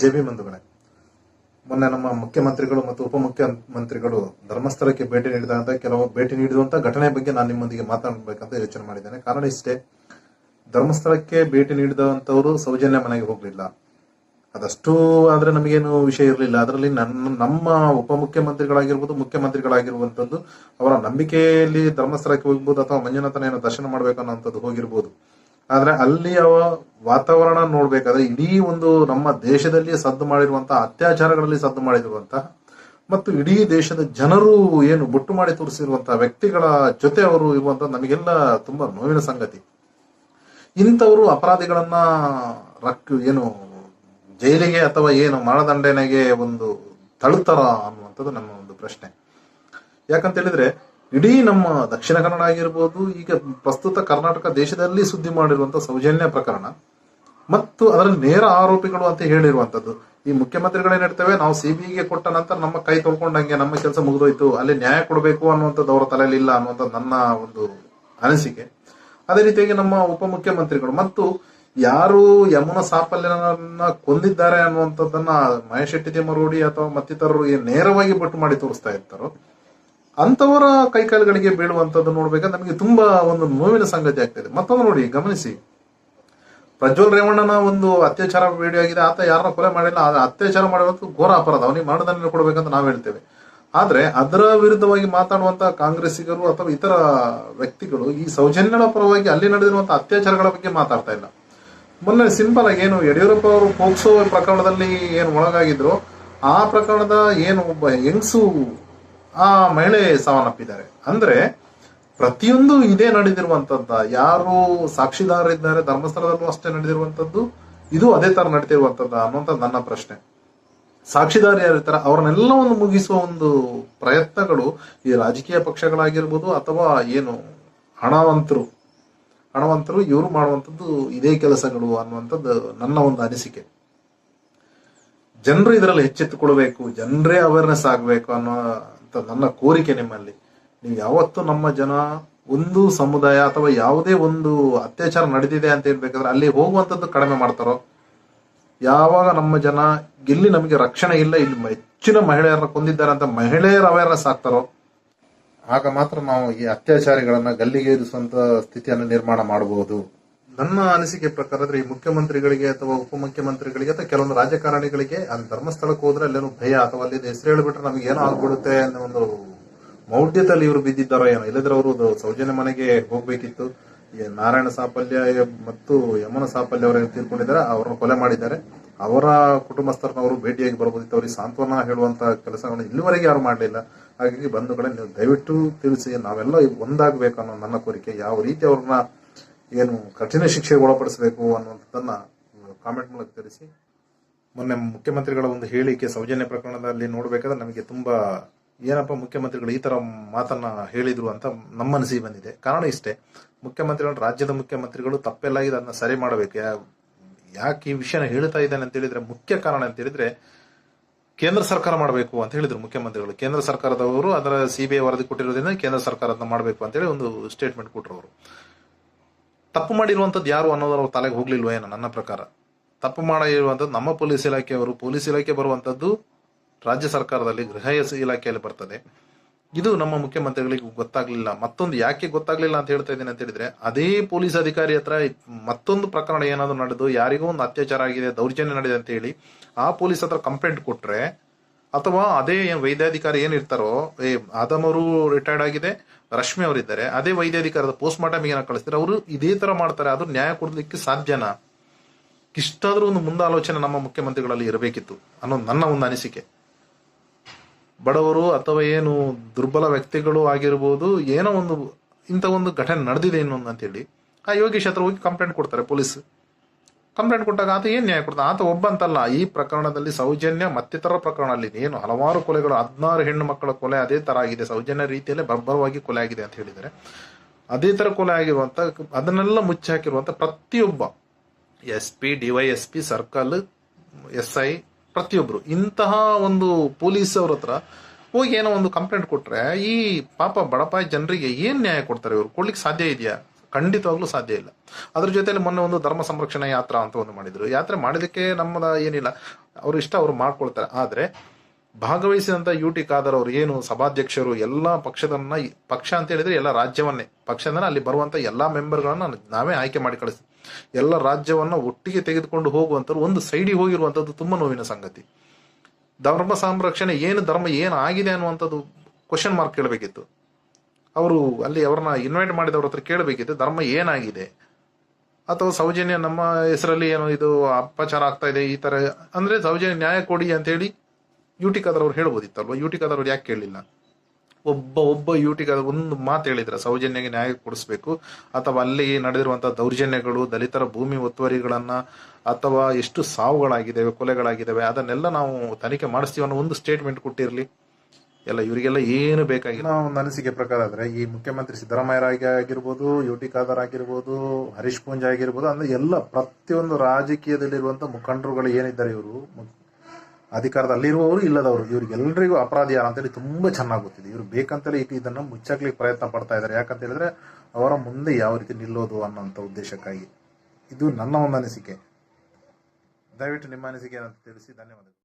J B ಬಂಧುಗಳೇ. ಮೊನ್ನೆ ನಮ್ಮ ಮುಖ್ಯಮಂತ್ರಿಗಳು ಮತ್ತು ಉಪಮುಖ್ಯಮಂತ್ರಿಗಳು ಧರ್ಮಸ್ಥಳಕ್ಕೆ ಭೇಟಿ ನೀಡಿದಂತ ಕೆಲವು ಭೇಟಿ ನೀಡಿದಂತ ಘಟನೆ ಬಗ್ಗೆ ನಾನು ನಿಮ್ಮೊಂದಿಗೆ ಮಾತನಾಡಬೇಕಂತ ಯೋಚನೆ ಮಾಡಿದ್ದೇನೆ. ಕಾರಣ ಇಷ್ಟೇ, ಧರ್ಮಸ್ಥಳಕ್ಕೆ ಭೇಟಿ ನೀಡಿದಂತವರು ಸೌಜನ್ಯ ಮನೆಗೆ ಹೋಗಲಿಲ್ಲ. ಅದಷ್ಟು ಆದ್ರೆ ನಮಗೇನು ವಿಷಯ ಇರಲಿಲ್ಲ. ಅದರಲ್ಲಿ ನನ್ನ, ನಮ್ಮ ಉಪಮುಖ್ಯಮಂತ್ರಿಗಳಾಗಿರ್ಬೋದು, ಮುಖ್ಯಮಂತ್ರಿಗಳಾಗಿರುವಂತದ್ದು ಅವರ ನಂಬಿಕೆಯಲ್ಲಿ ಧರ್ಮಸ್ಥಳಕ್ಕೆ ಹೋಗ್ಬೋದು ಅಥವಾ ಮಂಜುನಾಥನ ಏನೋ ದರ್ಶನ ಮಾಡ್ಬೇಕು ಅನ್ನೋಂಥದ್ದು ಹೋಗಿರ್ಬೋದು. ಆದ್ರೆ ಅಲ್ಲಿಯ ವಾತಾವರಣ ನೋಡ್ಬೇಕಾದ್ರೆ ಇಡೀ ಒಂದು ನಮ್ಮ ದೇಶದಲ್ಲಿ ಸದ್ದು ಮಾಡಿರುವಂತಹ ಅತ್ಯಾಚಾರಗಳಲ್ಲಿ ಸದ್ದು ಮಾಡಿರುವಂತಹ ಮತ್ತು ಇಡೀ ದೇಶದ ಜನರು ಏನು ಬುಟ್ಟು ಮಾಡಿ ತೋರಿಸಿರುವಂತಹ ವ್ಯಕ್ತಿಗಳ ಜೊತೆ ಅವರು ಇರುವಂತಹ ನಮಗೆಲ್ಲ ತುಂಬಾ ನೋವಿನ ಸಂಗತಿ. ಇಂಥವರು ಅಪರಾಧಿಗಳನ್ನ ರಕ್, ಏನು ಜೈಲಿಗೆ ಅಥವಾ ಏನು ಮರಣದಂಡನೆಗೆ ಒಂದು ತಳುತ್ತಾರ ಅನ್ನುವಂಥದ್ದು ನಮ್ಮ ಒಂದು ಪ್ರಶ್ನೆ. ಯಾಕಂತ ಹೇಳಿದ್ರೆ ಇಡೀ ನಮ್ಮ ದಕ್ಷಿಣ ಕನ್ನಡ ಆಗಿರ್ಬೋದು, ಈಗ ಪ್ರಸ್ತುತ ಕರ್ನಾಟಕ ದೇಶದಲ್ಲಿ ಸುದ್ದಿ ಮಾಡಿರುವಂತಹ ಸೌಜನ್ಯ ಪ್ರಕರಣ, ಮತ್ತು ಅದರ ನೇರ ಆರೋಪಿಗಳು ಅಂತ ಹೇಳಿರುವಂತದ್ದು. ಈ ಮುಖ್ಯಮಂತ್ರಿಗಳೇ ನಡ್ತೇವೆ ನಾವು ಸಿಬಿಐಗೆ ಕೊಟ್ಟ ನಂತರ ನಮ್ಮ ಕೈ ತೊಳ್ಕೊಂಡಂಗೆ ನಮ್ಮ ಕೆಲಸ ಮುಗಿದೋಯ್ತು, ಅಲ್ಲಿ ನ್ಯಾಯ ಕೊಡಬೇಕು ಅನ್ನುವಂಥದ್ದು ಅವರ ತಲೆಯಲ್ಲಿ ಇಲ್ಲ ಅನ್ನುವಂಥದ್ದು ನನ್ನ ಒಂದು ಅನಿಸಿಕೆ. ಅದೇ ರೀತಿಯಾಗಿ ನಮ್ಮ ಉಪಮುಖ್ಯಮಂತ್ರಿಗಳು, ಮತ್ತು ಯಾರು ಯಮುನ ಸಾಫಲ್ಯನ ಕೊಂದಿದ್ದಾರೆ ಅನ್ನುವಂಥದ್ದನ್ನ ಮಹೇಶ್ ಶೆಟ್ಟಿ ಅಥವಾ ಮತ್ತಿತರರು ನೇರವಾಗಿ ಬಟ್ಟು ಮಾಡಿ ತೋರಿಸ್ತಾ ಇರ್ತಾರೋ ಅಂತವರ ಕೈಕಾಲುಗಳಿಗೆ ಬೀಳುವಂತದ್ದು ನೋಡ್ಬೇಕಾದ್ರೆ ನಮಗೆ ತುಂಬಾ ಒಂದು ನೋವಿನ ಸಂಗತಿ ಆಗ್ತದೆ. ಮತ್ತೊಂದು ನೋಡಿ, ಗಮನಿಸಿ. ಪ್ರಜ್ವಲ್ ರೇವಣ್ಣನ ಒಂದು ಅತ್ಯಾಚಾರ ವಿಡಿಯೋ ಆಗಿದೆ. ಆತ ಯಾರನ್ನ ಕೊಲೆ ಮಾಡಿಲ್ಲ, ಆದ್ರೆ ಅತ್ಯಾಚಾರ ಮಾಡುವಂತ ಘೋರ ಅಪರಾಧ. ಅವನಿಗೆ ಮರಣದಂಡನೆ ಕೊಡಬೇಕಂತ ನಾವು ಹೇಳ್ತೇವೆ. ಆದ್ರೆ ಅದರ ವಿರುದ್ಧವಾಗಿ ಮಾತಾಡುವಂತ ಕಾಂಗ್ರೆಸ್ಸಿಗರು ಅಥವಾ ಇತರ ವ್ಯಕ್ತಿಗಳು ಈ ಸೌಜನ್ಯಗಳ ಪರವಾಗಿ ಅಲ್ಲಿ ನಡೆದಿರುವಂತ ಅತ್ಯಾಚಾರಗಳ ಬಗ್ಗೆ ಮಾತಾಡ್ತಾ ಇಲ್ಲ. ಮೊನ್ನೆ ಸಿಂಪಲ್ ಆಗಿ ಏನು ಯಡಿಯೂರಪ್ಪ ಅವರು ಪೋಕ್ಸೋ ಪ್ರಕರಣದಲ್ಲಿ ಏನು ಒಳಗಾಗಿದ್ರು, ಆ ಪ್ರಕರಣದ ಏನು ಒಬ್ಬ ಹೆಂಗಸು ಆ ಮಹಿಳೆ ಸಾವನ್ನಪ್ಪಿದ್ದಾರೆ. ಅಂದ್ರೆ ಪ್ರತಿಯೊಂದು ಇದೇ ನಡೆದಿರುವಂತದ್ದ ಯಾರು ಸಾಕ್ಷಿದಾರರಿದ್ದಾರೆ ಧರ್ಮಸ್ಥಳದಲ್ಲೂ ಅಷ್ಟೇ ನಡೆದಿರುವಂತದ್ದು, ಇದು ಅದೇ ತರ ನಡೀತಿರುವಂತದ್ದ ಅನ್ನುವಂಥದ್ದು ನನ್ನ ಪ್ರಶ್ನೆ. ಸಾಕ್ಷಿದಾರ ಯಾರಿರ್ತಾರೆ ಅವ್ರನ್ನೆಲ್ಲವನ್ನು ಮುಗಿಸುವ ಒಂದು ಪ್ರಯತ್ನಗಳು ಈ ರಾಜಕೀಯ ಪಕ್ಷಗಳಾಗಿರ್ಬೋದು ಅಥವಾ ಏನು ಹಣವಂತರು ಹಣವಂತರು ಇವರು ಮಾಡುವಂಥದ್ದು ಇದೇ ಕೆಲಸಗಳು ಅನ್ನುವಂಥದ್ದು ನನ್ನ ಒಂದು ಅನಿಸಿಕೆ. ಜನರು ಇದರಲ್ಲಿ ಎಚ್ಚೆತ್ತುಕೊಳ್ಬೇಕು, ಜನರೇ ಅವೇರ್ನೆಸ್ ಆಗಬೇಕು ಅನ್ನೋ ನನ್ನ ಕೋರಿಕೆ ನಿಮ್ಮಲ್ಲಿ. ನೀವು ಯಾವತ್ತು ನಮ್ಮ ಜನ, ಒಂದು ಸಮುದಾಯ ಅಥವಾ ಯಾವುದೇ ಒಂದು ಅತ್ಯಾಚಾರ ನಡೆದಿದೆ ಅಂತ ಹೇಳ್ಬೇಕಾದ್ರೆ ಅಲ್ಲಿ ಹೋಗುವಂಥದ್ದು ಕಡಿಮೆ ಮಾಡ್ತಾರೋ? ಯಾವಾಗ ನಮ್ಮ ಜನ ಇಲ್ಲಿ ನಮಗೆ ರಕ್ಷಣೆ ಇಲ್ಲ, ಇಲ್ಲಿ ಹೆಚ್ಚಿನ ಮಹಿಳೆಯರನ್ನ ಕೊಂದಿದ್ದಾರೆ ಅಂತ ಮಹಿಳೆಯರ ಅವೇರ್ನೆಸ್ ಆಗ್ತಾರೋ? ಆಗ ಮಾತ್ರ ನಾವು ಈ ಅತ್ಯಾಚಾರಿಗಳನ್ನ ಗಲ್ಲಿಗೇರಿಸುವಂತ ಸ್ಥಿತಿಯನ್ನು ನಿರ್ಮಾಣ ಮಾಡಬಹುದು ನನ್ನ ಅನಿಸಿಕೆ ಪ್ರಕಾರ ಈ ಮುಖ್ಯಮಂತ್ರಿಗಳಿಗೆ ಅಥವಾ ಉಪಮುಖ್ಯಮಂತ್ರಿಗಳಿಗೆ ಅಥವಾ ಕೆಲವೊಂದು ರಾಜಕಾರಣಿಗಳಿಗೆ ಅಲ್ಲಿ ಧರ್ಮಸ್ಥಳಕ್ಕೆ ಹೋದ್ರೆ ಅಲ್ಲೇನು ಭಯ ಅಥವಾ ಅಲ್ಲಿ ಹೆಸರು ಹೇಳ್ಬಿಟ್ರೆ ನಮಗೆ ಏನೋ ಆಗ್ಬಿಡುತ್ತೆ ಅನ್ನೋ ಒಂದು ಮೌಢ್ಯದಲ್ಲಿ ಇವರು ಬಿದ್ದಿದ್ದಾರೋ ಏನೋ. ಇಲ್ಲದ್ರೆ ಅವರು ಸೌಜನ್ಯ ಮನೆಗೆ ಹೋಗ್ಬೇಕಿತ್ತು. ನಾರಾಯಣ ಸಾಫಲ್ಯ ಮತ್ತು ಯಮನ ಸಾಫಲ್ಯ ಅವರ ತೀರ್ಕೊಂಡಿದ್ದಾರೆ, ಅವರನ್ನು ಕೊಲೆ ಮಾಡಿದ್ದಾರೆ. ಅವರ ಕುಟುಂಬಸ್ಥರನ್ನ ಅವರು ಭೇಟಿಯಾಗಿ ಬರಬಹುದಿತ್ತು ಅವರಿಗೆ ಸಾಂತ್ವನ ಹೇಳುವಂತ ಕೆಲಸಗಳನ್ನು ಇಲ್ಲಿವರೆಗೆ ಯಾರು ಮಾಡಲಿಲ್ಲ. ಹಾಗಾಗಿ ಬಂಧುಗಳೇ ನೀವು ದಯವಿಟ್ಟು ತಿಳಿಸಿ, ನಾವೆಲ್ಲ ಒಂದಾಗಬೇಕು ಅನ್ನೋ ನನ್ನ ಕೋರಿಕೆ. ಯಾವ ರೀತಿ ಅವ್ರನ್ನ ಏನು ಕಠಿಣ ಶಿಕ್ಷೆಗೆ ಒಳಪಡಿಸಬೇಕು ಅನ್ನುವಂಥದ್ದನ್ನ ಕಾಮೆಂಟ್ ಮೂಲಕ ತಿಳಿಸಿ. ಮೊನ್ನೆ ಮುಖ್ಯಮಂತ್ರಿಗಳ ಒಂದು ಹೇಳಿಕೆ ಸೌಜನ್ಯ ಪ್ರಕರಣದಲ್ಲಿ ನೋಡಬೇಕಾದ್ರೆ ನಮಗೆ ತುಂಬಾ ಏನಪ್ಪ ಮುಖ್ಯಮಂತ್ರಿಗಳು ಈ ತರ ಮಾತನ್ನ ಹೇಳಿದ್ರು ಅಂತ ನಮ್ಮ ಅನಿಸಿ ಬಂದಿದೆ. ಕಾರಣ ಇಷ್ಟೇ, ಮುಖ್ಯಮಂತ್ರಿಗಳು ರಾಜ್ಯದ ಮುಖ್ಯಮಂತ್ರಿಗಳು ತಪ್ಪೆಲ್ಲ ಇದೆ ಅದನ್ನ ಸರಿ ಮಾಡಬೇಕು. ಯಾಕೆ ಈ ವಿಷಯನ ಹೇಳ್ತಾ ಇದ್ದಾನೆ ಅಂತ ಹೇಳಿದ್ರೆ ಮುಖ್ಯ ಕಾರಣ ಅಂತ ಹೇಳಿದ್ರೆ ಕೇಂದ್ರ ಸರ್ಕಾರ ಮಾಡಬೇಕು ಅಂತ ಹೇಳಿದ್ರು ಮುಖ್ಯಮಂತ್ರಿಗಳು. ಕೇಂದ್ರ ಸರ್ಕಾರದವರು ಅದರ ಸಿಬಿಐ ವರದಿ ಕೊಟ್ಟಿರೋದ್ರಿಂದ ಕೇಂದ್ರ ಸರ್ಕಾರ ಅದನ್ನ ಮಾಡಬೇಕು ಅಂತ ಹೇಳಿ ಒಂದು ಸ್ಟೇಟ್ಮೆಂಟ್ ಕೊಟ್ಟರು ಅವರು. ತಪ್ಪು ಮಾಡಿರುವಂಥದ್ದು ಯಾರು ಅನ್ನೋದ್ರ ಅವ್ರ ತಲೆಗೆ ಹೋಗ್ಲಿಲ್ವ ಏನೋ ನನ್ನ ಪ್ರಕಾರ. ತಪ್ಪು ಮಾಡಿರುವಂಥದ್ದು ನಮ್ಮ ಪೊಲೀಸ್ ಇಲಾಖೆಯವರು, ಪೊಲೀಸ್ ಇಲಾಖೆ ಬರುವಂಥದ್ದು ರಾಜ್ಯ ಸರ್ಕಾರದಲ್ಲಿ, ಗೃಹ ಇಲಾಖೆಯಲ್ಲಿ ಬರ್ತದೆ. ಇದು ನಮ್ಮ ಮುಖ್ಯಮಂತ್ರಿಗಳಿಗೆ ಗೊತ್ತಾಗ್ಲಿಲ್ಲ. ಮತ್ತೊಂದು ಯಾಕೆ ಗೊತ್ತಾಗ್ಲಿಲ್ಲ ಅಂತ ಹೇಳ್ತಾ ಇದ್ದೀನಿ ಅಂತ ಹೇಳಿದ್ರೆ, ಅದೇ ಪೊಲೀಸ್ ಅಧಿಕಾರಿ ಹತ್ರ ಮತ್ತೊಂದು ಪ್ರಕರಣ ಏನಾದರೂ ನಡೆದು ಯಾರಿಗೂ ಒಂದು ಅತ್ಯಾಚಾರ ಆಗಿದೆ, ದೌರ್ಜನ್ಯ ನಡೆದಿದೆ ಅಂತ ಹೇಳಿ ಆ ಪೊಲೀಸ್ ಹತ್ರ ಕಂಪ್ಲೇಂಟ್ ಕೊಟ್ರೆ, ಅಥವಾ ಅದೇ ವೈದ್ಯಾಧಿಕಾರಿ ಏನಿರ್ತಾರೋ, ಏ ಆದಮ್ ರಿಟೈರ್ಡ್ ಆಗಿದೆ ರಶ್ಮಿ ಅವರಿದ್ದಾರೆ, ಅದೇ ವೈದ್ಯಾಧಿಕಾರದ ಪೋಸ್ಟ್ ಮಾರ್ಟಮ್ ಏನ ಕಳಿಸ್ತಾರೆ, ಅವರು ಇದೇ ತರ ಮಾಡ್ತಾರೆ ಅದು ನ್ಯಾಯ ಕೊಡಲಿಕ್ಕೆ ಸಾಧ್ಯನಾ? ಇಷ್ಟಾದ್ರೂ ಒಂದು ಮುಂದಾಲೋಚನೆ ನಮ್ಮ ಮುಖ್ಯಮಂತ್ರಿಗಳಲ್ಲಿ ಇರಬೇಕಿತ್ತು ಅನ್ನೋದು ನನ್ನ ಒಂದು ಅನಿಸಿಕೆ. ಬಡವರು ಅಥವಾ ಏನು ದುರ್ಬಲ ವ್ಯಕ್ತಿಗಳು ಆಗಿರ್ಬೋದು, ಏನೋ ಒಂದು ಇಂಥ ಒಂದು ಘಟನೆ ನಡೆದಿದೆ ಇನ್ನೊಂದು ಅಂತೇಳಿ, ಆ ಯೋಗೇಶ್ ಹತ್ರ ಹೋಗಿ ಕಂಪ್ಲೇಂಟ್ ಕೊಡ್ತಾರೆ, ಪೊಲೀಸ್. ಕಂಪ್ಲೇಂಟ್ ಕೊಟ್ಟಾಗ ಆತ ಏನು ನ್ಯಾಯ ಕೊಡ್ತಾನೆ? ಆತ ಒಬ್ಬ ಅಂತಲ್ಲ ಈ ಪ್ರಕರಣದಲ್ಲಿ ಸೌಜನ್ಯ ಮತ್ತಿತರ ಪ್ರಕರಣದಲ್ಲಿ ಏನು ಹಲವಾರು ಕೊಲೆಗಳು, ಹದಿನಾರು ಹೆಣ್ಣು ಮಕ್ಕಳ ಕೊಲೆ ಅದೇ ತರ ಆಗಿದೆ. ಸೌಜನ್ಯ ರೀತಿಯಲ್ಲೇ ಬರ್ಬರವಾಗಿ ಕೊಲೆ ಆಗಿದೆ ಅಂತ ಹೇಳಿದರೆ ಅದೇ ತರ ಕೊಲೆ ಆಗಿರುವಂಥ ಅದನ್ನೆಲ್ಲ ಮುಚ್ಚಿ ಹಾಕಿರುವಂಥ ಪ್ರತಿಯೊಬ್ಬ S P DYS P, circle, S I ಪ್ರತಿಯೊಬ್ಬರು ಇಂತಹ ಒಂದು ಪೊಲೀಸ್ ಅವ್ರ ಹತ್ರ ಹೋಗಿ ಏನೋ ಒಂದು ಕಂಪ್ಲೇಂಟ್ ಕೊಟ್ರೆ ಈ ಪಾಪ ಬಡಪಾಯಿ ಜನರಿಗೆ ಏನು ನ್ಯಾಯ ಕೊಡ್ತಾರೆ ಇವರು? ಕೊಡ್ಲಿಕ್ಕೆ ಸಾಧ್ಯ ಇದೆಯಾ? ಖಂಡಿತವಾಗ್ಲೂ ಸಾಧ್ಯ ಇಲ್ಲ. ಅದ್ರ ಜೊತೆಲಿ ಮೊನ್ನೆ ಒಂದು ಧರ್ಮ ಸಂರಕ್ಷಣಾ ಯಾತ್ರಾ ಅಂತ ಒಂದು ಮಾಡಿದ್ರು. ಯಾತ್ರೆ ಮಾಡಿದಕ್ಕೆ ನಮ್ಮದ ಏನಿಲ್ಲ. ಅವ್ರ ಇಷ್ಟ ಅವ್ರು ಮಾಡ್ಕೊಳ್ತಾರೆ. ಆದ್ರೆ ಭಾಗವಹಿಸಿದಂತ ಯು ಟಿ ಖಾದರ್ ಅವರು ಏನು ಸಭಾಧ್ಯಕ್ಷರು ಎಲ್ಲ ಪಕ್ಷದನ್ನ ಪಕ್ಷ ಅಂತ ಹೇಳಿದ್ರೆ ಎಲ್ಲ ರಾಜ್ಯವನ್ನೇ. ಪಕ್ಷದನ್ನ ಅಲ್ಲಿ ಬರುವಂತ ಎಲ್ಲಾ ಮೆಂಬರ್ಗಳನ್ನ ನಾವೇ ಆಯ್ಕೆ ಮಾಡಿ ಕಳಿಸ್ತೀವಿ. ಎಲ್ಲ ರಾಜ್ಯವನ್ನ ಒಟ್ಟಿಗೆ ತೆಗೆದುಕೊಂಡು ಹೋಗುವಂಥದ್ದು ಒಂದು ಸೈಡಿಗೆ ಹೋಗಿರುವಂತದ್ದು ತುಂಬಾ ನೋವಿನ ಸಂಗತಿ. ಧರ್ಮ ಸಂರಕ್ಷಣೆ ಏನು ಧರ್ಮ ಏನು ಆಗಿದೆ ಅನ್ನುವಂಥದ್ದು ಕ್ವಶನ್ ಮಾರ್ಕ್ ಕೇಳಬೇಕಿತ್ತು. ಅವರು ಅಲ್ಲಿ ಅವ್ರನ್ನ ಇನ್ವೈಟ್ ಮಾಡಿದವ್ರ ಹತ್ರ ಕೇಳಬೇಕಿತ್ತು. ಧರ್ಮ ಏನಾಗಿದೆ? ಅಥವಾ ಸೌಜನ್ಯ ನಮ್ಮ ಹೆಸರಲ್ಲಿ ಏನೋ ಇದು ಅಪಚಾರ ಆಗ್ತಾ ಇದೆ, ಈ ತರ ಅಂದ್ರೆ ಸೌಜನ್ಯ ನ್ಯಾಯ ಕೊಡಿ ಅಂತ ಹೇಳಿ ಯುಟಿ ಹೇಳ್ಬೋದಿತ್ತಲ್ವ ಅವ್ರು ಹೇಳ್ಬೋದಿತ್ತಲ್ವಾ? ಯುಟಿ ಖಾದರ್ ಅವ್ರು ಯಾಕೆ ಕೇಳಲಿಲ್ಲ ಒಬ್ಬ ಒಬ್ಬ ಯುಟಿ ಖಾದರ್ ಒಂದು ಮಾತು ಹೇಳಿದ್ರೆ ಸೌಜನ್ಯಗೆ ನ್ಯಾಯ ಕೊಡಿಸ್ಬೇಕು. ಅಥವಾ ಅಲ್ಲಿ ನಡೆದಿರುವಂತಹ ದೌರ್ಜನ್ಯಗಳು, ದಲಿತರ ಭೂಮಿ ಒತ್ತುವರಿಗಳನ್ನ, ಅಥವಾ ಎಷ್ಟು ಸಾವುಗಳಾಗಿದ್ದಾವೆ, ಕೊಲೆಗಳಾಗಿದ್ದಾವೆ, ಅದನ್ನೆಲ್ಲ ನಾವು ತನಿಖೆ ಮಾಡಿಸ್ತೀವಿ ಅನ್ನೋ ಒಂದು ಸ್ಟೇಟ್ಮೆಂಟ್ ಕೊಟ್ಟಿರಲಿ. ಎಲ್ಲ ಇವರಿಗೆಲ್ಲ ಏನು ಬೇಕಾಗಿಲ್ಲ. ಒಂದು ಅನಿಸಿಕೆ ಪ್ರಕಾರ ಆದ್ರೆ ಈ ಮುಖ್ಯಮಂತ್ರಿ ಸಿದ್ದರಾಮಯ್ಯ ಆಗಿರ್ಬೋದು ಯು ಟಿ ಖಾದರ್ ಆಗಿರ್ಬೋದು, ಹರೀಶ್ ಪೂಂಜ್ ಆಗಿರ್ಬೋದು, ಅಂದ್ರೆ ಎಲ್ಲ ಪ್ರತಿಯೊಂದು ರಾಜಕೀಯದಲ್ಲಿರುವಂತ ಮುಖಂಡರುಗಳು ಏನಿದ್ದಾರೆ ಇವರು ಅಧಿಕಾರದಲ್ಲಿರುವವರು ಇಲ್ಲದವರು ಇವ್ರಿಗೆಲ್ಲರಿಗೂ ಅಪರಾಧಿ ಯಾರು ಅಂತೇಳಿ ತುಂಬಾ ಚೆನ್ನಾಗಿ ಗೊತ್ತಿದೆ. ಇವರು ಬೇಕಂತಲೇ ಇದು ಇದನ್ನ ಮುಚ್ಚಾಕ್ಲಿಕ್ಕೆ ಪ್ರಯತ್ನ ಪಡ್ತಾ ಇದ್ದಾರೆ. ಯಾಕಂತ ಹೇಳಿದ್ರೆ ಅವರ ಮುಂದೆ ಯಾವ ರೀತಿ ನಿಲ್ಲೋದು ಅನ್ನೋಂಥ ಉದ್ದೇಶಕ್ಕಾಗಿ. ಇದು ನನ್ನ ಒಂದು ಅನಿಸಿಕೆ. ದಯವಿಟ್ಟು ನಿಮ್ಮ ಅನಿಸಿಕೆ ಏನಂತ ತಿಳಿಸಿ. ಧನ್ಯವಾದಗಳು.